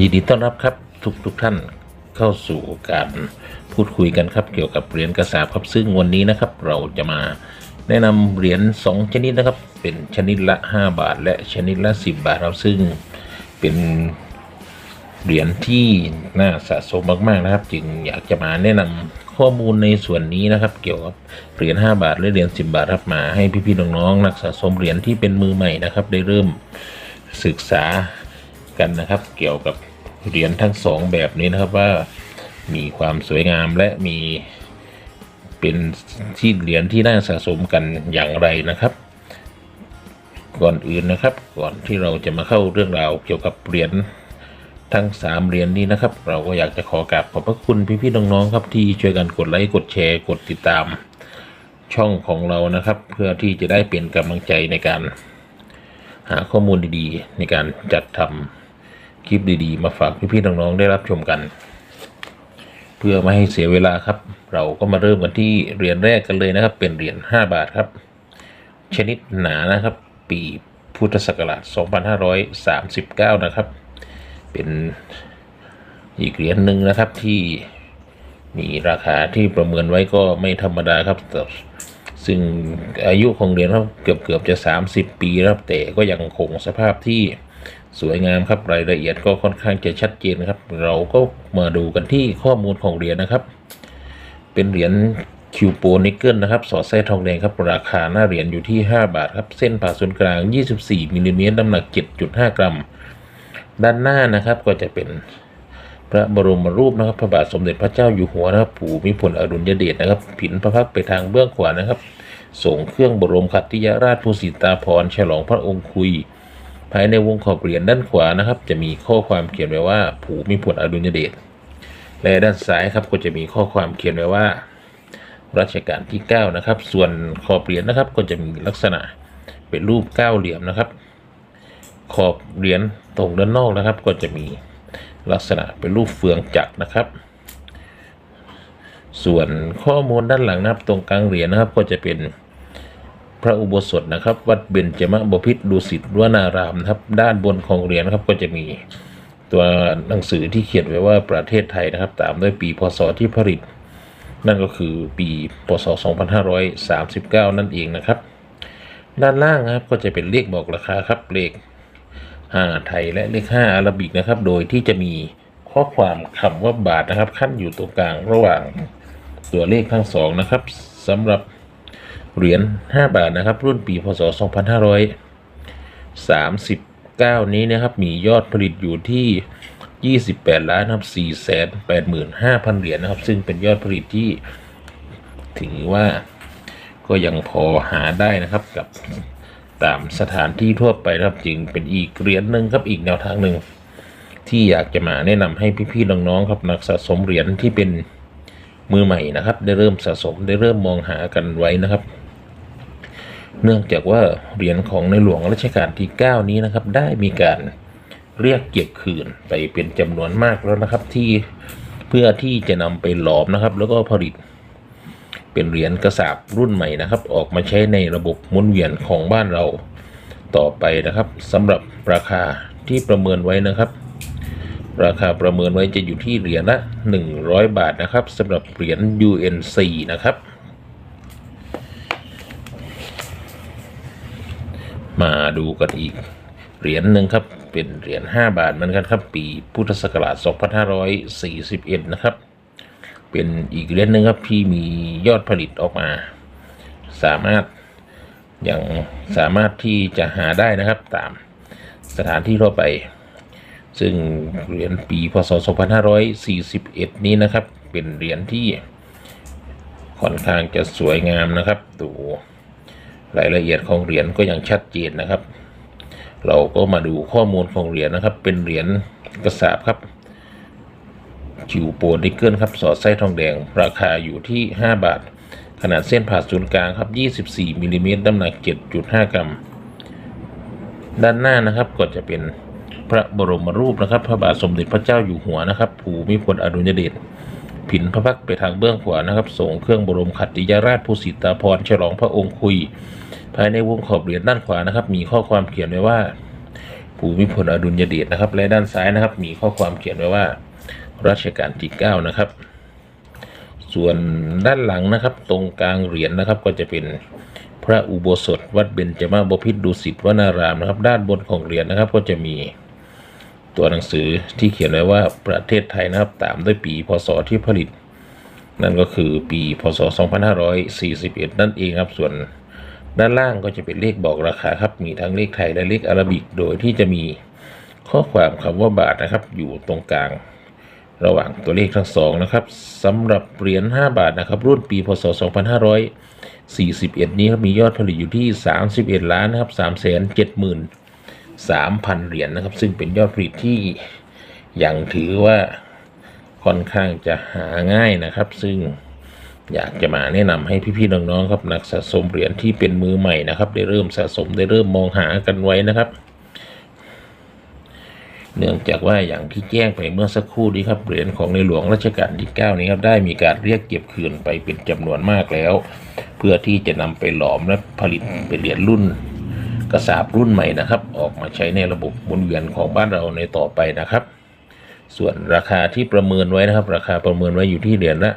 ยินดีต้อนรับครับทุกทุกท่านเข้าสู่การพูดคุยกันครับ เกี่ยวกับเหรียญกระสาบครับซึ่งวันนี้นะครับ เราจะมาแนะนำเหรียญ2 ชนิดนะครับ เป็นชนิดละ 5 บาท และชนิดละ 10 บาทครับซึ่งเป็นเหรียญที่น่าสะสมมากๆนะครับ จึงอยากจะมาแนะนำข้อมูลในส่วนนี้นะครับ เกี่ยวกับเหรียญ5บาท และเหรียญ10 บาทครับมาให้พี่ๆน้องๆนักสะสมเหรียญที่เป็นมือใหม่นะครับ ได้เริ่มศึกษากันนะครับ เกี่ยวกับ เหรียญทั้งสองแบบนี้นะครับว่ามีความสวยงามและมีเป็นที่เหรียญที่น่าสะสมกันอย่างไรนะครับ ก่อนอื่นนะครับ ก่อนที่เราจะมาเข้าเรื่องราวเกี่ยวกับเหรียญทั้งสามเหรียญนี้นะครับ เราก็อยากจะขอกราบขอบพระคุณพี่ๆน้องๆครับที่ช่วยกันกดไลค์กดแชร์กดติดตามช่องของเรานะครับ เพื่อที่จะได้เป็นกำลังใจในการหาข้อมูลดีๆ ในการจัดทำ คลิปดีๆ มาฝากพี่ๆน้องๆได้รับชมกัน เพื่อไม่ให้เสียเวลาครับ เราก็มาเริ่มกันที่เหรียญแรกกันเลยนะครับ เป็นเหรียญ5บาทครับ ชนิดหนานะครับ ปีพุทธศักราช 2539 นะครับ เป็นอีกเหรียญหนึ่งนะครับที่มีราคาที่ประเมินไว้ก็ไม่ธรรมดาครับ ซึ่งอายุของเหรียญเขาเกือบเกือบจะ 30 ปีแล้วครับแต่ก็ยังคงสภาพที่ สวยงามครับรายละเอียดก็ค่อนข้างจะชัดเจนครับ เราก็มาดูกันที่ข้อมูลของเหรียญนะครับ เป็นเหรียญคิวโปนิกเกิลนะครับ สอดไส้ทองแดงครับ ราคาหน้าเหรียญอยู่ที่ 5 บาทครับ เส้นผ่าศูนย์กลาง 24มิลลิเมตรน้ำหนัก 7.5 กรัม ด้านหน้านะครับก็จะเป็นพระบรมรูปนะครับ พระบาทสมเด็จพระเจ้าอยู่หัวนะครับปู่มิพลอดุลยเดชนะครับ ผินพระพักตร์ไปทางเบื้องขวานะครับ ส่งเครื่องบรมขัตติยราชภูสิตาภรณ์ฉลองพระองค์คุย ภายในวงขอบเหรียญด้านขวานะครับ จะมีข้อความเขียนไว้ว่าภูมิพลอดุลยเดชและด้านซ้ายครับก็จะมีข้อความเขียนไว้ว่ารัชกาลที่ 9 นะครับ ส่วนขอบเหรียญนะครับ ก็จะมีลักษณะเป็นรูปเก้าเหลี่ยมนะครับ ขอบเหรียญตรงด้านนอกนะครับ ก็จะมีลักษณะเป็นรูปเฟืองจักรนะครับ ส่วนข้อมูลด้านหลังนะครับ ตรงกลางเหรียญนะครับ ก็จะเป็น พระอุโบสถนะครับ วัดเบญจมบพิตรดุสิตวนารามนะครับ ด้านบนของเหรียญนะครับก็จะมีตัวหนังสือที่เขียนไว้ว่าประเทศไทยนะครับ ตามด้วยปีพศที่ผลิต นั่นก็คือปีพศ 2539 นั่นเองนะครับ ด้านล่างนะครับก็จะเป็นเลขบอกราคาครับเลข5ไทยและเลข5อาราบิกนะครับ โดยที่จะมีข้อความคำว่าบาทนะครับ ขั้นอยู่ตรงกลางระหว่างตัวเลขทั้งสองนะครับสำหรับ เหรียญ5บาทนะครับ รุ่นปีพศ 2539 นี้นะครับ มียอดผลิตอยู่ที่ 28 ล้านครับ 485,000 เหรียญนะครับ ซึ่งเป็นยอดผลิตที่ถือว่าก็ยังพอหาได้นะครับกับตามสถานที่ทั่วไปนะครับจึงเป็นอีกเหรียญหนึ่งครับอีกแนวทางหนึ่งที่อยากจะมาแนะนำให้พี่ๆน้องๆครับนักสะสมเหรียญที่เป็นมือใหม่นะครับ ได้เริ่มสะสมได้เริ่มมองหากันไว้นะครับ เนื่องจากว่าเหรียญของในหลวงรัชกาลที่ 9 นี้นะครับ ได้มีการเรียกเก็บคืนไปเป็นจำนวนมากแล้วนะครับ ที่เพื่อที่จะนำไปหลอมนะครับ แล้วก็ผลิต เป็นเหรียญกระสาบรุ่นใหม่นะครับ ออกมาใช้ในระบบมุนเวียนของบ้านเราต่อไปนะครับสำหรับราคาที่ประเมินไว้นะครับ ราคาประเมินไว้จะอยู่ที่เหรียญละ 100 บาทนะครับสำหรับเหรียญ UNC นะครับ มาดูกันอีกเหรียญหนึ่งครับ เป็นเหรียญ5บาทเหมือนกันครับ ปีพุทธศักราช 2541 นะครับ เป็นอีกเหรียญหนึ่งครับที่มียอดผลิตออกมา สามารถยังสามารถที่จะหาได้นะครับตามสถานที่ทั่วไป ซึ่งเหรียญปีพศ 2541 นี้นะครับ เป็นเหรียญที่ค่อนข้างจะสวยงามนะครับดู รายละเอียดของเหรียญก็ยังชัดเจนนะครับ เราก็มาดูข้อมูลของเหรียญนะครับ เป็นเหรียญกระสาบครับจิวโปรนิกเกิลครับสอดไส้ทองแดง ราคาอยู่ที่ 5 บาท ขนาดเส้นผ่าศูนย์กลางครับ 24มิลลิเมตรน้ำหนัก 7.5 กรัม ด้านหน้านะครับก็จะเป็นพระบรมรูปนะครับ พระบาทสมเด็จพระเจ้าอยู่หัวนะครับ ภูมิพลอดุลยเดช ผินพระพักตร์ไปทางเบื้องขวานะครับส่งเครื่องบรมขัตติยราชภูสิตาภรฉลองพระองค์คุย ภายในวงขอบเหรียญด้านขวานะครับ มีข้อความเขียนไว้ว่า ภูมิพลอดุลยเดชนะครับ และด้านซ้ายนะครับ มีข้อความเขียนไว้ว่ารัชกาลที่เก้านะครับ ส่วนด้านหลังนะครับ ตรงกลางเหรียญนะครับ ก็จะเป็นพระอุโบสถ วัดเบญจมาบพิตรดุสิตวนารามนะครับ ด้านบนของเหรียญนะครับ ก็จะมี ตัวหนังสือที่เขียนไว้ว่าประเทศไทยนะครับตามด้วยปีพศที่ผลิต นั่นก็คือปีพศ 2541 นั่นเองครับส่วนด้านล่างก็จะเป็นเลขบอกราคาครับ มีทั้งเลขไทยและเลขอาราบิก โดยที่จะมีข้อความคำว่าบาทนะครับ อยู่ตรงกลาง ระหว่างตัวเลขทั้งสองนะครับสำหรับเหรียญ5บาทนะครับ รุ่นปีพศ 2541 นี้ครับมียอดผลิตอยู่ที่ 31 ล้านนะครับ3 7 0 0 0 0 3,000 เหรียญนะครับ ซึ่งเป็นยอดผลิตที่ยังถือว่าค่อนข้างจะหาง่ายนะครับ ซึ่งอยากจะมาแนะนำให้พี่ๆน้องๆครับนักสะสมเหรียญที่เป็นมือใหม่นะครับ ได้เริ่มสะสมได้เริ่มมองหากันไว้นะครับ เนื่องจากว่าอย่างที่แจ้งไปเมื่อสักครู่นี้ครับเหรียญของในหลวงรัชกาลที่ 9 นี้ครับได้มีการเรียกเก็บคืนไปเป็นจำนวนมากแล้ว เพื่อที่จะนำไปหลอมและผลิตเป็นเหรียญรุ่น กระสาบรุ่นใหม่นะครับ ออกมาใช้ในระบบหมุนเวียนของบ้านเราในต่อไปนะครับ ส่วนราคาที่ประเมินไว้นะครับ ราคาประเมินไว้อยู่ที่เหรียญละ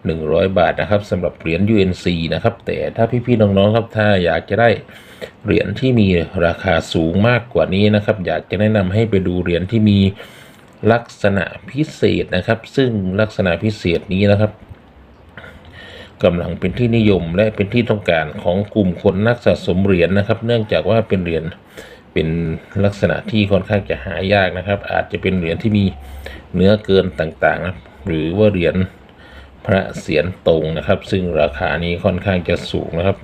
100 บาทนะครับสำหรับเหรียญ UNC นะครับ แต่ถ้าพี่ๆน้องๆครับถ้าอยากจะได้เหรียญที่มีราคาสูงมากกว่านี้นะครับ อยากจะแนะนำให้ไปดูเหรียญที่มีลักษณะพิเศษนะครับ ซึ่งลักษณะพิเศษนี้นะครับ กำลังเป็นที่นิยมและเป็นที่ต้องการของกลุ่มคนนักสะสมเหรียญนะครับ เนื่องจากว่าเป็นเหรียญเป็นลักษณะที่ค่อนข้างจะหายากนะครับ อาจจะเป็นเหรียญที่มีเนื้อเกินต่างๆนะหรือว่าเหรียญพระเศียรตรงนะครับ ซึ่งราคานี้ค่อนข้างจะสูงนะครับ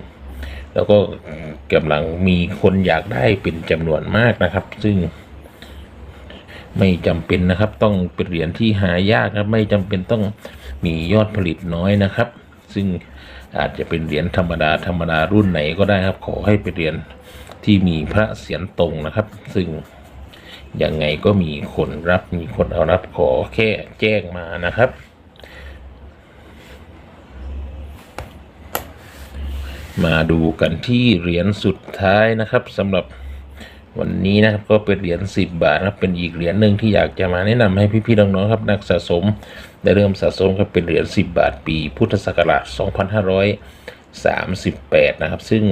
แล้วก็กำลังมีคนอยากได้เป็นจำนวนมากนะครับ ซึ่งไม่จำเป็นนะครับต้องเป็นเหรียญที่หายากครับไม่จำเป็นต้องมียอดผลิตน้อยนะครับ ซึ่งอาจจะเป็นเหรียญธรรมดาธรรมดารุ่นไหนก็ได้ครับ ขอให้เป็นเหรียญที่มีพระเศียรตรงนะครับ ซึ่งยังไงก็มีคนรับมีคนเอารับขอแค่แจ้งมานะครับ มาดูกันที่เหรียญสุดท้ายนะครับสำหรับ วันนี้นะครับก็เป็นเหรียญ10 บาทนะครับเป็นอีกเหรียญหนึ่งที่อยากจะมาแนะนำให้พี่ๆน้องๆครับนักสะสมได้เริ่มสะสมครับเป็นเหรียญ10 บาทปี พุทธศักราช 2538 นะครับ ซึ่ง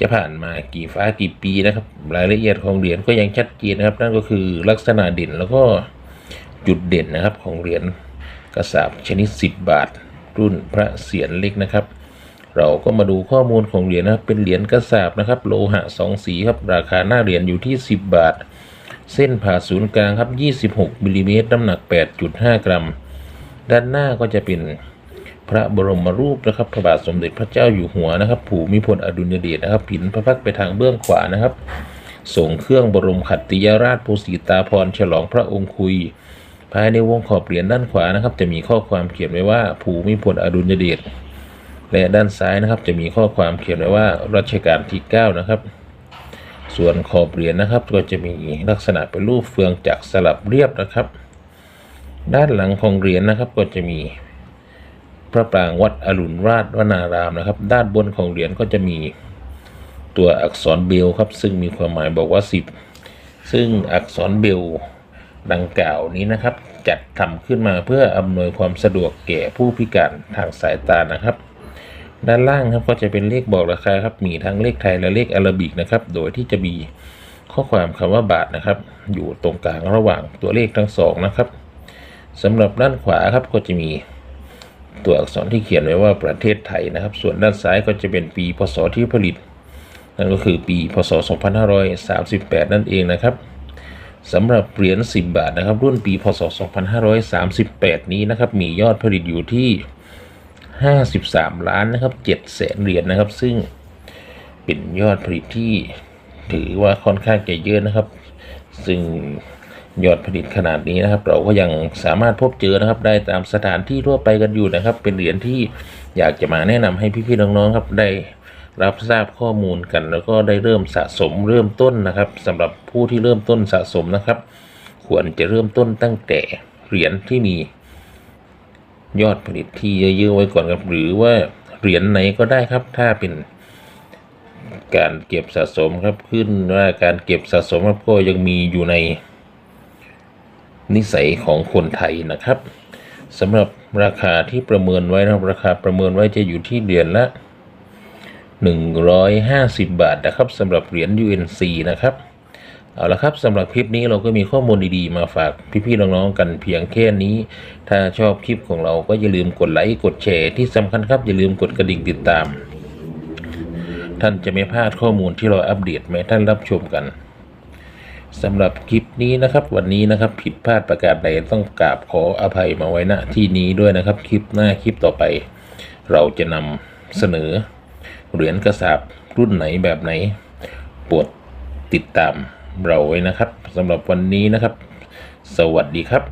จะผ่านมากี่ฟ้ากี่ปีนะครับ รายละเอียดของเหรียญก็ยังชัดเจนนะครับ นั่นก็คือลักษณะเด่นแล้วก็จุดเด่นนะครับของเหรียญกระสาบชนิด 10 บาท รุ่นพระเศียรเล็กนะครับ เราก็มาดูข้อมูลของเหรียญนะครับ เป็นเหรียญกระสาบนะครับ โลหะสองสีครับ ราคาหน้าเหรียญอยู่ที่ 10 บาท เส้นผ่าศูนย์กลางครับ 26มิลลิเมตรน้ำหนัก 8.5 กรัม ด้านหน้าก็จะเป็นพระบรมรูปนะครับพระบาทสมเด็จพระเจ้าอยู่หัวนะครับผูมิพลอดุลยเดชนะครับผินพระพักตร์ไปทางเบื้องขวานะครับ ส่งเครื่องบรมขัตติยราชโพสีตาพรฉลองพระองค์คุย ภายในวงขอบเหรียญด้านขวานะครับ จะมีข้อความเขียนไว้ว่าผูมิพลอดุลยเดช และด้านซ้ายนะครับจะมีข้อความเขียนไว้ว่ารัชกาลที่ 9 นะครับ ส่วนขอบเหรียญนะครับ ก็จะมีลักษณะเป็นรูปเฟืองจักสลับเรียบนะครับ ด้านหลังของเหรียญนะครับก็จะมีพระปรางวัดอรุณราชวนารามนะครับ ด้านบนของเหรียญก็จะมีตัวอักษรเบลครับ ซึ่งมีความหมายบอกว่า 10 ซึ่งอักษรเบลดังกล่าวนี้นะครับ จัดทำขึ้นมาเพื่ออำนวยความสะดวกแก่ผู้พิการทางสายตานะครับ ด้านล่างครับก็จะเป็นเลขบอกราคาครับมีทั้งเลขไทยและเลขอาราบิกนะครับ โดยที่จะมีข้อความคำว่าบาทนะครับ อยู่ตรงกลางระหว่างตัวเลขทั้งสองนะครับสำหรับด้านขวาครับก็จะมีตัวอักษรที่เขียนไว้ว่าประเทศไทยนะครับ ส่วนด้านซ้ายก็จะเป็นปีพศที่ผลิต นั่นก็คือปีพศ 2538 นั่นเองนะครับสำหรับเหรียญ10 บาทนะครับ รุ่นปีพศ 2538 นี้นะครับ มียอดผลิตอยู่ที่ 53 ล้านนะครับ7แสนเหรียญนะครับ ซึ่งเป็นยอดผลิตที่ถือว่าค่อนข้างจะเยอะนะครับ ซึ่งยอดผลิตขนาดนี้นะครับ เราก็ยังสามารถพบเจอนะครับ ได้ตามสถานที่ทั่วไปกันอยู่นะครับ เป็นเหรียญที่อยากจะมาแนะนำให้พี่ๆน้องๆครับได้รับทราบข้อมูลกัน แล้วก็ได้เริ่มสะสมเริ่มต้นนะครับสำหรับผู้ที่เริ่มต้นสะสมนะครับ ควรจะเริ่มต้นตั้งแต่เหรียญที่มี ยอดผลิตที่เยอะๆไว้ก่อนครับ หรือว่าเหรียญไหนก็ได้ครับ ถ้าเป็นการเก็บสะสมครับขึ้นว่าการเก็บสะสมครับก็ยังมีอยู่ในนิสัยของคนไทยนะครับสำหรับราคาที่ประเมินไว้นะครับ ราคาประเมินไว้จะอยู่ที่เหรียญละ 150 บาทนะครับสำหรับเหรียญ UNC นะครับ เอาละครับสำหรับคลิปนี้เราก็มีข้อมูลดีๆ มาฝากพี่ๆน้องๆกันเพียงแค่นี้ ถ้าชอบคลิปของเราก็อย่าลืมกดไลค์กดแชร์ที่สำคัญครับอย่าลืมกดกระดิ่งติดตาม ท่านจะไม่พลาดข้อมูลที่เราอัปเดตแม้ท่านรับชมกันสำหรับคลิปนี้นะครับ วันนี้นะครับผิดพลาดประการใดต้องกราบขออภัยมาไว้ณที่นี้ด้วยนะครับ คลิปหน้าคลิปต่อไป เราจะนำเสนอเหรียญกระสาบรุ่นไหนแบบไหนโปรดติดตาม เราไว้นะครับสำหรับวันนี้นะครับ สวัสดีครับ